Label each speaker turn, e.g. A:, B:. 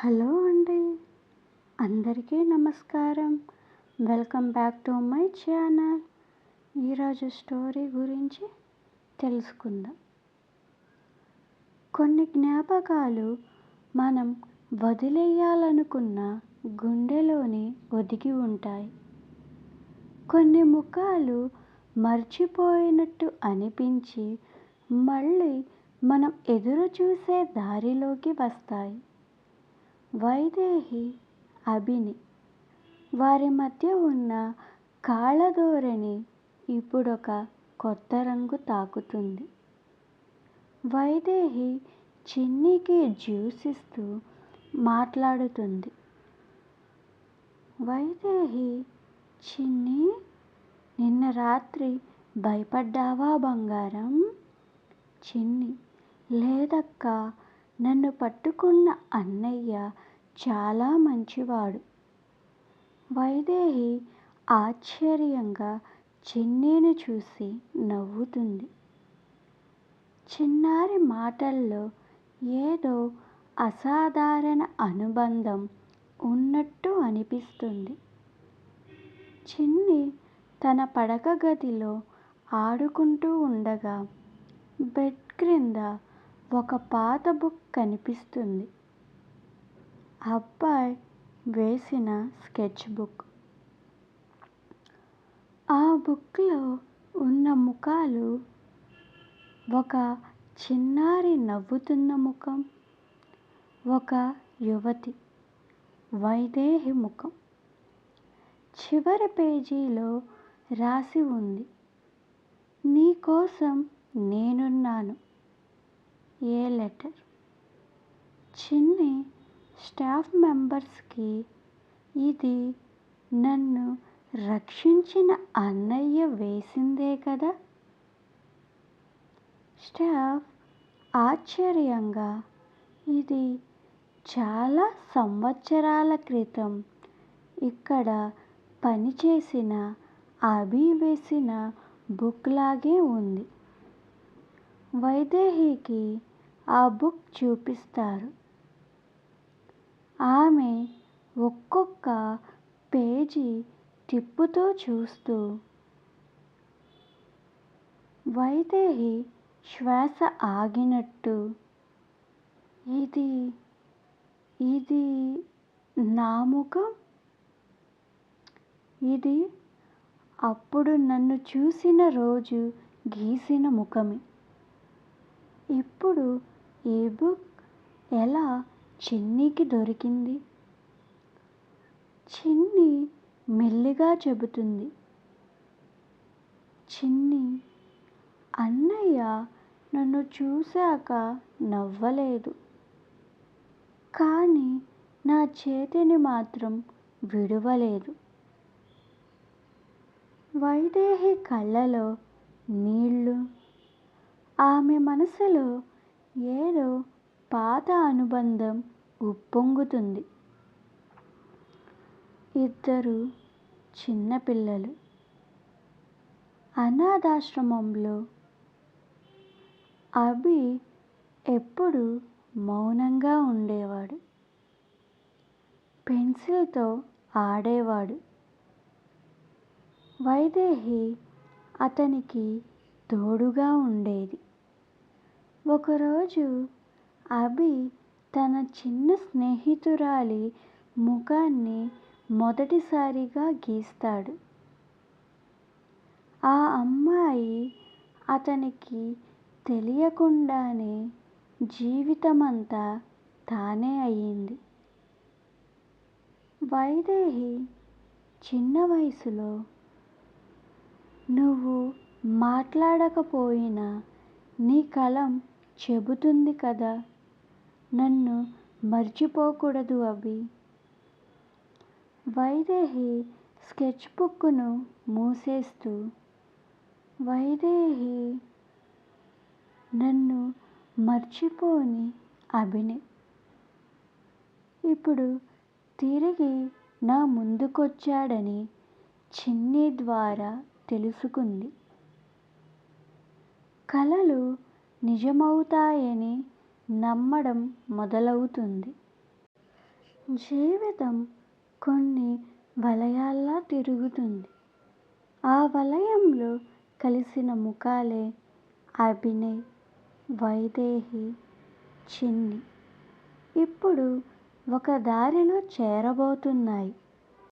A: Hello అండి. అందరికీ నమస్కారం. Welcome back to my channel. ఈరోజు స్టోరీ గురించి తెలుసుకుందాం. కొన్ని జ్ఞాపకాలు మనం వదిలేయాలనుకున్న గుండెలోని ఒదిగి ఉంటాయి. కొన్ని ముఖాలు మర్చిపోయినట్టు అనిపించి మళ్ళీ మనం ఎదురు చూసే దారిలోకి వస్తాయి. వైదేహి అభిని వారి మధ్య ఉన్న కాళ్ళధోరణి ఇప్పుడొక కొత్త రంగు తాకుతుంది. వైదేహి చిన్నికి జ్యూస్ ఇస్తూ మాట్లాడుతుంది. వైదేహి చిన్ని నిన్న రాత్రి భయపడ్డావా బంగారం? చిన్ని లేదక్కా నన్ను పట్టుకున్న అన్నయ్య చాలా మంచివాడు. వైదేహి ఆశ్చర్యంగా చిన్నీని చూసి నవ్వుతుంది. చిన్నారి మాటల్లో ఏదో అసాధారణ అనుబంధం ఉన్నట్టు అనిపిస్తుంది. చిన్ని తన పడక గదిలో ఆడుకుంటూ ఉండగా బెడ్ క్రింద ఒక పాత బుక్ కనిపిస్తుంది. అబ్బాయి వేసిన స్కెచ్ బుక్. ఆ బుక్లో ఉన్న ముఖాలు ఒక చిన్నారి నవ్వుతున్న ముఖం ఒక యువతి వైదేహి ముఖం. చివరి పేజీలో రాసి ఉంది నీకోసం నేనున్నాను. ఏ లెటర్? చిన్ని స్టాఫ్ మెంబర్స్కి ఇది నన్ను రక్షించిన అన్నయ్య వేసిందే కదా? స్టాఫ్ ఆశ్చర్యంగా ఇది చాలా సంవత్సరాల క్రితం ఇక్కడ పనిచేసిన అభి వేసిన బుక్ లాగే ఉంది. వైదేహికి ఆ బుక్ చూపిస్తారు. ఆమె ఒక్కొక్క పేజీ తిప్పుతూ చూస్తూ వైదేహి శ్వాస ఆగినట్టు. ఇది ఇది నా ముఖం? ఇది అప్పుడు నన్ను చూసిన రోజు గీసిన ముఖమే. ఇప్పుడు ఈ బుక్ ఎలా చిన్నీకి దొరికింది? చిన్ని మెల్లిగా చెబుతుంది. చిన్ని అన్నయ్య నన్ను చూశాక నవ్వలేదు. కానీ నా చేతిని మాత్రం విడవలేదు. వైదేహి కళ్ళలో నీళ్ళు ఆమె మనసులో ఏదో పాత అనుబంధం ఉప్పొంగుతుంది. ఇద్దరు చిన్నపిల్లలు అనాథాశ్రమంలో అభి ఎప్పుడు మౌనంగా ఉండేవాడు. పెన్సిల్తో ఆడేవాడు. వైదేహి అతనికి తోడుగా ఉండేది. ఒకరోజు అభి తన చిన్న స్నేహితురాలి ముఖాన్ని మొదటిసారిగా గీస్తాడు. ఆ అమ్మాయి అతనికి తెలియకుండానే జీవితమంతా తానే అయ్యింది. వైదేహి చిన్న వయసులో నువ్వు మాట్లాడకపోయినా నీ కలం చెబుతుంది కదా. నన్ను మర్చిపోకూడదు అభి వైదేహి స్కెచ్ బుక్ను మూసేస్తూ వైదేహి నన్ను మర్చిపోని అభిని. ఇప్పుడు తిరిగి నా ముందుకొచ్చాడని చిన్ని ద్వారా తెలుసుకుంది. కళలు నిజమవుతాయని నమ్మడం మొదలవుతుంది. జీవితం కొన్ని వలయాల్లా తిరుగుతుంది. ఆ వలయంలో కలిసిన ముఖాలే అభినయ్ వైదేహి చిన్ని. ఇప్పుడు ఒక దారిలో చేరబోతున్నాయి.